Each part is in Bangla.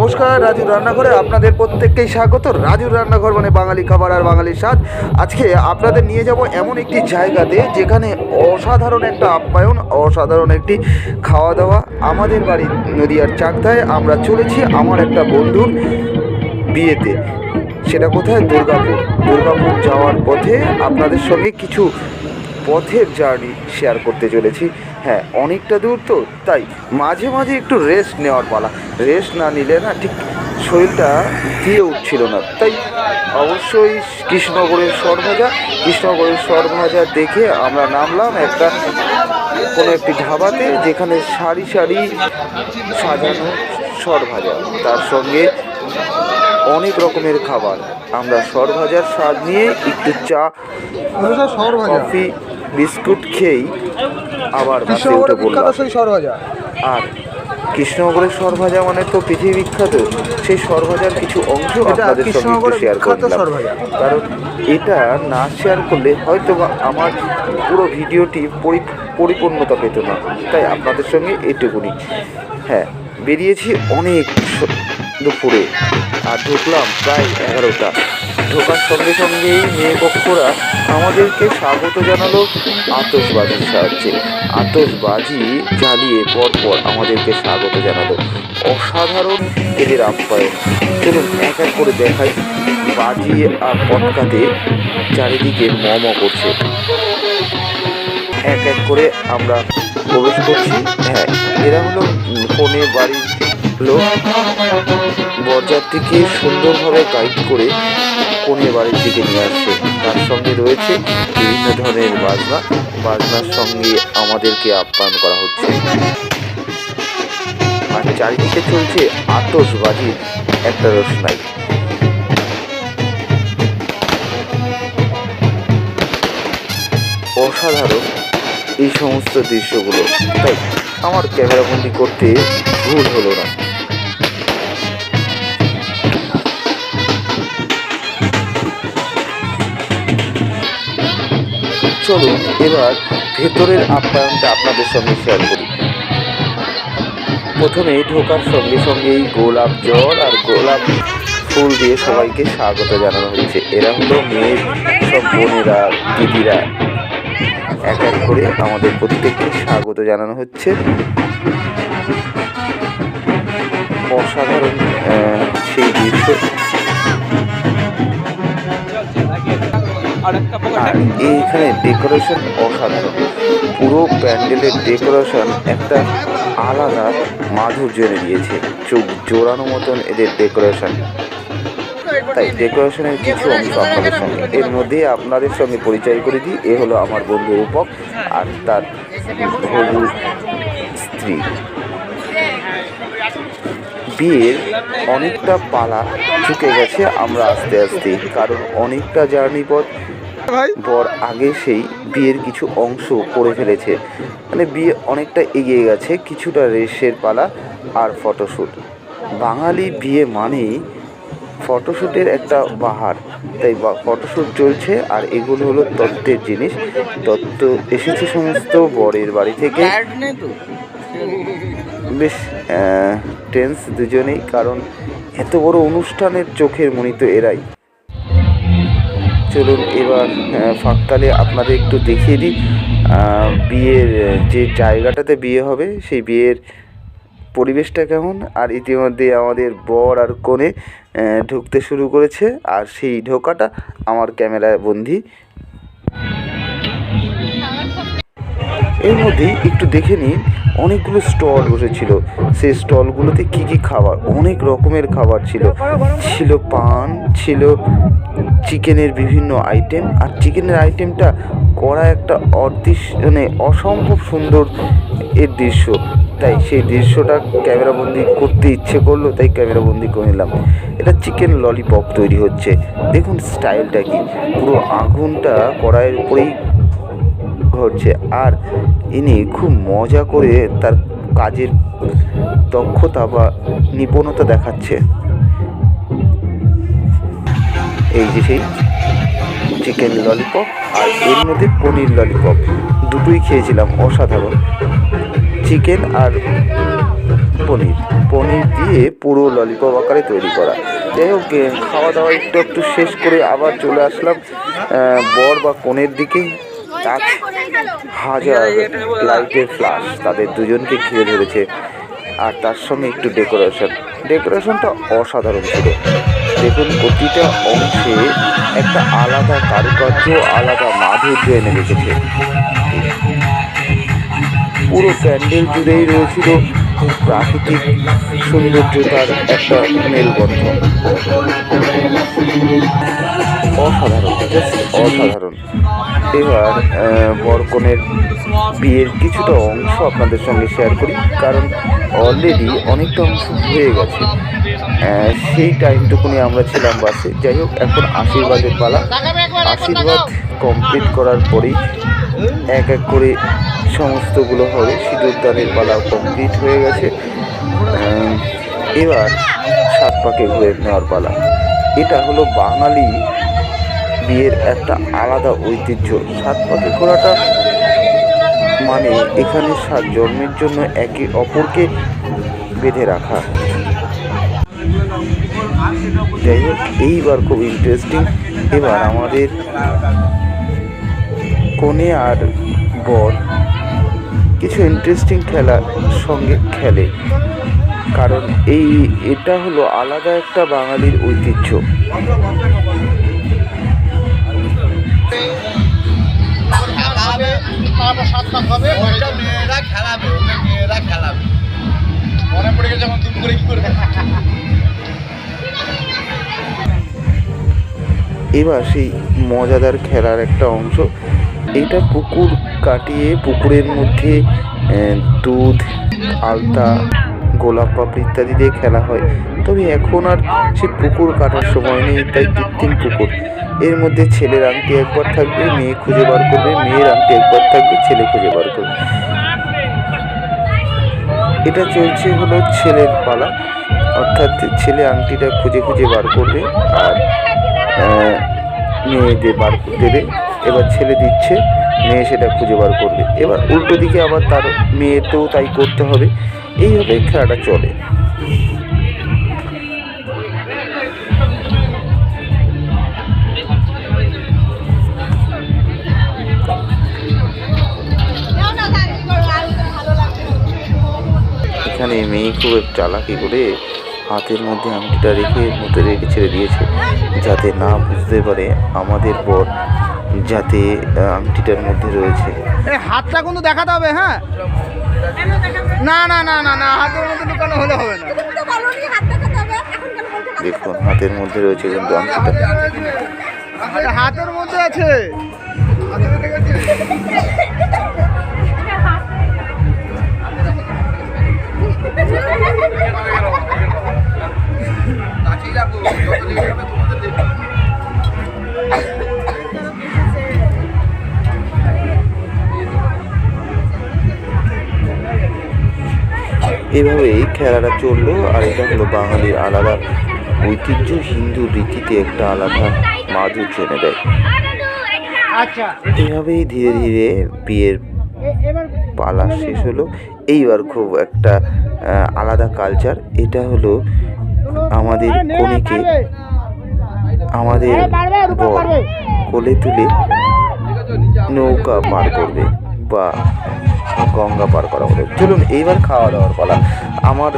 নমস্কার রাজুর রান্নাঘরে আপনাদের প্রত্যেককেই স্বাগত। রাজুর রান্নাঘর মানে বাঙালি খাবার আর বাঙালির স্বাদ। আজকে আপনাদের নিয়ে যাব এমন একটি জায়গাতে যেখানে অসাধারণ একটা আপ্যায়ন, অসাধারণ একটি খাওয়া দাওয়া আমাদের বাড়ি নদীয়ার চাকদায় আমরা চলেছি আমার একটা বন্ধুর বিয়েতে। সেটা কোথায়? দুর্গাপুর। দুর্গাপুর যাওয়ার পথে আপনাদের সঙ্গে কিছু পথের জার্নি শেয়ার করতে চলেছি। হ্যাঁ অনেকটা দূর তো তাই মাঝে মাঝে একটু রেস্ট নেওয়ার পালা। রেস্ট না নিলে না ঠিক শরীরটা দিয়ে উঠছিল না। তাই অবশ্যই কৃষ্ণনগরের সরভাজা কৃষ্ণনগরের সরভাজা দেখে আমরা নামলাম একটা কোনো একটি ধাবাতে যেখানে সারি সারি সাজানো সরভাজা। তার সঙ্গে অনেক রকমের খাবার। আমরা সরভাজার স্বাদ নিয়ে একটু চা কফি বিস্কুট খেয়েই আবার বাসে উঠে পড়লাম আর কৃষ্ণনগরের সরভাজা মানে তো পৃথিবী বিখ্যাত সেই সরভাজার কিছু অংশ আপনাদের সঙ্গে একটু শেয়ার করলাম। কারণ এটা না শেয়ার করলে হয়তো বা আমার পুরো ভিডিওটি পরি- পরিপূর্ণতা পেত না। তাই আপনাদের সঙ্গে এটুকুনি। হ্যাঁ বেরিয়েছি অনেক দুপুরে। আর ঢুকলাম প্রায় এগারোটা। ঢোকার সঙ্গে সঙ্গেই মেয়ে পক্ষরা আমাদেরকে স্বাগত জানালো আতসবাজির সাহায্যে। আতসবাজি জ্বালিয়ে পরপর আমাদেরকে স্বাগত জানালো। অসাধারণ এদের আপ্যায়ন। চলুন এক এক করে দেখাই বাজি আর পটকাতে চারিদিকে মম করছে। এক এক করে আমরা প্রবেশ করছি। হ্যাঁ এরা হলো কনে বাড়ির লোক বরযাত্রীকে সুন্দরভাবে গাইড করে কনে বাড়ির দিকে নিয়ে আসছে তার সঙ্গে রয়েছে বিভিন্ন ধরনের বাজনা। বাজনার সঙ্গে আমাদেরকে আপ্যায়ন করা হচ্ছে। আর চারিদিকে চলছে আতসবাজির একটা রোশনাই। অসাধারণ এই সমস্ত দৃশ্যগুলো। তাই আমার ক্যামেরাবন্দি করতে ভুল হলো না। চলুন এবার ভেতরের আপ্যায়নটা আপনাদের সঙ্গে শেয়ার করি। প্রথমে ঢোকার সঙ্গে সঙ্গেই গোলাপ জল আর গোলাপ ফুল দিয়ে সবাইকে স্বাগত জানানো হয়েছে এরা হলো মেয়ের সব বোনেরা, দিদিরা। এক এক করে আমাদের প্রত্যেককে স্বাগত জানানো হচ্ছে। অসাধারণ সেই দৃশ্য। আর এইখানে ডেকোরেশন অসাধারণ। পুরো প্যান্ডেলের ডেকোরেশন একটা আলাদা মাধুর্য এনে দিয়েছে। চোখ জোড়ানো মতন এদের ডেকোরেশন তাই ডেকোরেশনের কিছু অংশ আপনাদের সঙ্গে। এর মধ্যে আপনাদের সঙ্গে পরিচয় করে দিই। এ হলো আমার বন্ধু রূপক আর তার স্ত্রী। বিয়ের অনেকটা পালা চুকে গেছে আমরা আস্তে আস্তে কারণ অনেকটা জার্নি পথ বর আগে সেই বিয়ের কিছু অংশ করে ফেলেছে। মানে বিয়ে অনেকটা এগিয়ে গেছে কিছুটা রেসের পালা আর ফটোশ্যুট বাঙালি বিয়ে মানেই ফটোশ্যুটের একটা বাহার। তাই ফটোশ্যুট চলছে আর এগুলো হলো তত্ত্বের জিনিস। তত্ত্ব এসেছে সমস্ত বরের বাড়ি থেকে। বেশ টেন্স দুজনেই কারণ এত বড় অনুষ্ঠানের চোখের মনি তো এরাই। চলুন এবার আহ, ফাঁকতালে আপনাদের একটু দেখিয়ে দিই। বিয়ের যে জায়গাটাতে বিয়ে হবে সেই বিয়ের পরিবেশটা কেমন? আর ইতিমধ্যে আমাদের বর আর আহ, ঢুকতে শুরু করেছে। আর সেই ঢোকাটা আমার ক্যামেরায় বন্দি। এর মধ্যে একটু দেখে নিন, অনেকগুলো স্টল বসেছিল। সেই স্টলগুলোতে কি কি খাবার, অনেক রকমের খাবার ছিল। ছিল পান, ছিল চিকেনের বিভিন্ন আইটেম। আর চিকেনের আইটেমটা করা একটা অদৃশ্য মানে অসম্ভব সুন্দর এর দৃশ্য। তাই সেই দৃশ্যটা ক্যামেরাবন্দি করতে ইচ্ছে করল, তাই ক্যামেরাবন্দি করে নিলাম। এটা চিকেন ললিপপ তৈরি হচ্ছে। দেখুন স্টাইলটা কি। পুরো আগুনটা কড়াইয়ের উপরেই ঘটছে। আর ইনি খুব মজা করে তার কাজের দক্ষতা বা নিপুণতা দেখাচ্ছে। এই যে সেই চিকেন ললিপপ আর এর মধ্যে পনির ললিপপ দুটোই খেয়েছিলাম অসাধারণ। চিকেন আর পনির। পনির দিয়ে পুরো ললিপপ আকারে তৈরি করা। যাই হোক খাওয়া দাওয়া একটু একটু শেষ করে আবার চলে আসলাম বর বা কনের দিকে। আজ হাজার লাইটের ফ্লাশ তাদের দুজনকে ঘিরে ধরেছে। আর তার সঙ্গে একটু ডেকোরেশন। ডেকোরেশনটা অসাধারণ ছিল। দেখুন, প্রতিটা অংশে একটা আলাদা কারুকার্য, আলাদা মাধুর্য এনে রেখেছে। পুরো প্যান্ডেল জুড়েই রয়েছিল প্রাকৃতিক সৌন্দর্যতার একটা মেলবন্ধ অসাধারণ অসাধারণ। এবার বরকনের বিয়ের কিছুটা অংশ আপনাদের সঙ্গে শেয়ার করি, কারণ অলরেডি অনেকটা অংশ হয়ে গেছে। সেই টাইমটুকুনি আমরা ছিলাম বাসে। যাই হোক, এখন আশীর্বাদের পালা। আশীর্বাদ কমপ্লিট করার পরেই এক এক করে সমস্তগুলো হবে। সিঁদুরদানের পালা কমপ্লিট হয়ে গেছে। এবার সাত পাকে ঘুরে নেওয়ার পালা। এটা হলো বাঙালি বিয়ের একটা আলাদা ঐতিহ্য। সাত ঘোরাটা মানে এখানে সাত জন্মের জন্য একে অপরকে বেঁধে রাখা। যাই হোক, এইবার খুব ইন্টারেস্টিং এবার আমাদের কনে আর বর কিছু ইন্টারেস্টিং খেলার সঙ্গে খেলে। কারণ এই, এটা হলো আলাদা একটা বাঙালির ঐতিহ্য। মনে পড়ে গেছে করে কি করে এবার সেই মজাদার খেলার একটা অংশ। এটা পুকুর কাটিয়ে পুকুরের মধ্যে দুধ, আলতা, গোলাপ পাপড়ি ইত্যাদি দিয়ে খেলা হয়। তবে এখন আর সে পুকুর কাটার সময় নেই, তাই কৃত্রিম পুকুর। এর মধ্যে ছেলের আংটি একবার থাকবে মেয়ে খুঁজে বার করবে মেয়ের আংটি একবার থাকবে ছেলে খুঁজে বার করবে। এটা চলছে হলো ছেলের পালা অর্থাৎ ছেলে আংটিটা খুঁজে খুঁজে বার করবে আর আহ, মেয়েদের বার দেবে। এবার ছেলে দিচ্ছে মেয়ে সেটা খুঁজে বার করবে। এবার উল্টো দিকে আবার তার মেয়েতেও তাই করতে হবে। এইভাবে খেলাটা চলে। এখানে মেয়ে খুব চালাকি করে হাতের মধ্যে আংটিটা রেখে মধ্যে রেখে ছেড়ে দিয়েছে যাতে না বুঝতে পারে আমাদের পর যাতে আংটিটার মধ্যে রয়েছে। হাতটা কিন্তু দেখাতে হবে হ্যাঁ? না না না না না হাতের মধ্যে লুকানো হলে হবে না। দেখুন হাতের মধ্যে রয়েছে কিন্তু আংটিটা। হাতের মধ্যে আছে। খেলাটা চলল আর এটা হলো বাঙালির আলাদা ঐতিহ্য। হিন্দু রীতিতে একটা আলাদা মাধুর্য এনে দেয়। আচ্ছা। এভাবেই ধীরে ধীরে বিয়ের পালা শেষ হলো। এইবার খুব একটা আলাদা কালচার এটা হলো আমাদের কনেকে আমাদের বর কোলে তুলে নৌকা পার করবে বা গঙ্গা পার করা হবে। চলুন, এইবার খাওয়া দাওয়ার পালা। আমার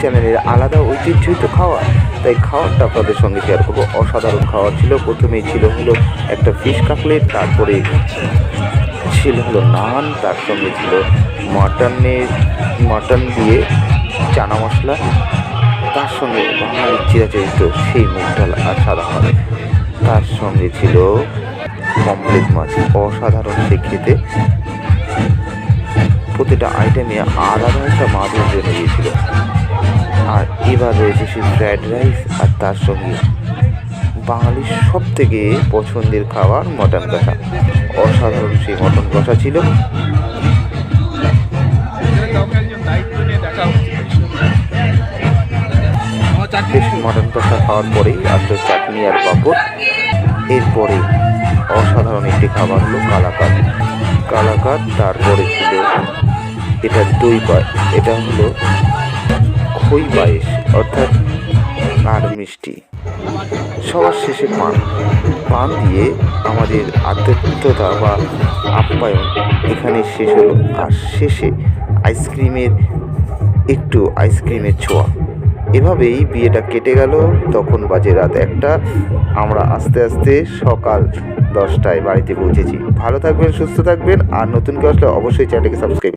চ্যানেলের আলাদা ঐতিহ্যই তো খাওয়া। তাই খাওয়ারটা আপনাদের সঙ্গে শেয়ার করব। অসাধারণ খাওয়ার ছিল। প্রথমেই ছিল হলো একটা ফিশ কাটলেট তারপরে ছিল হলো নান, তার সঙ্গে ছিল মাটনের মাটন দিয়ে চানা মশলা, তার সঙ্গে বাঙালির চিরাচরিত সেই মুগ ডাল আর সাদা ভাত তার সঙ্গে ছিল পমপ্লেট মাছ। অসাধারণ সে খেতে। প্রতিটা আইটেমে আলাদা একটা মাধুর্য দিয়েছিল। আর এবার রয়েছে সেই ফ্রায়েড রাইস আর তার সঙ্গে বাঙালির সব থেকে পছন্দের খাবার মটন কষা। অসাধারণ সেই মটন কষা ছিল। মটন কষা খাওয়ার পরেই আসলো চাটনি আর পাঁপড়। এরপরে অসাধারণ একটি খাবার হলো কালাকাত কালাকাত তারপরে ছিল এটা দই পায়। এটা হলো খই পায়েস, অর্থাৎ আর মিষ্টি। সবার শেষে পান। পান দিয়ে আমাদের আতিথ্যতা বা আপ্যায়ন এখানে শেষ হলো। আর শেষে আইসক্রিমের, একটু আইসক্রিমের ছোঁয়া। এভাবেই বিয়েটা কেটে গেল। তখন বাজে রাত একটা। আমরা আস্তে আস্তে সকাল দশটায় বাড়িতে পৌঁছেছি। ভালো থাকবেন, সুস্থ থাকবেন। আর নতুন কেউ আসলে অবশ্যই চ্যানেলকে সাবস্ক্রাইব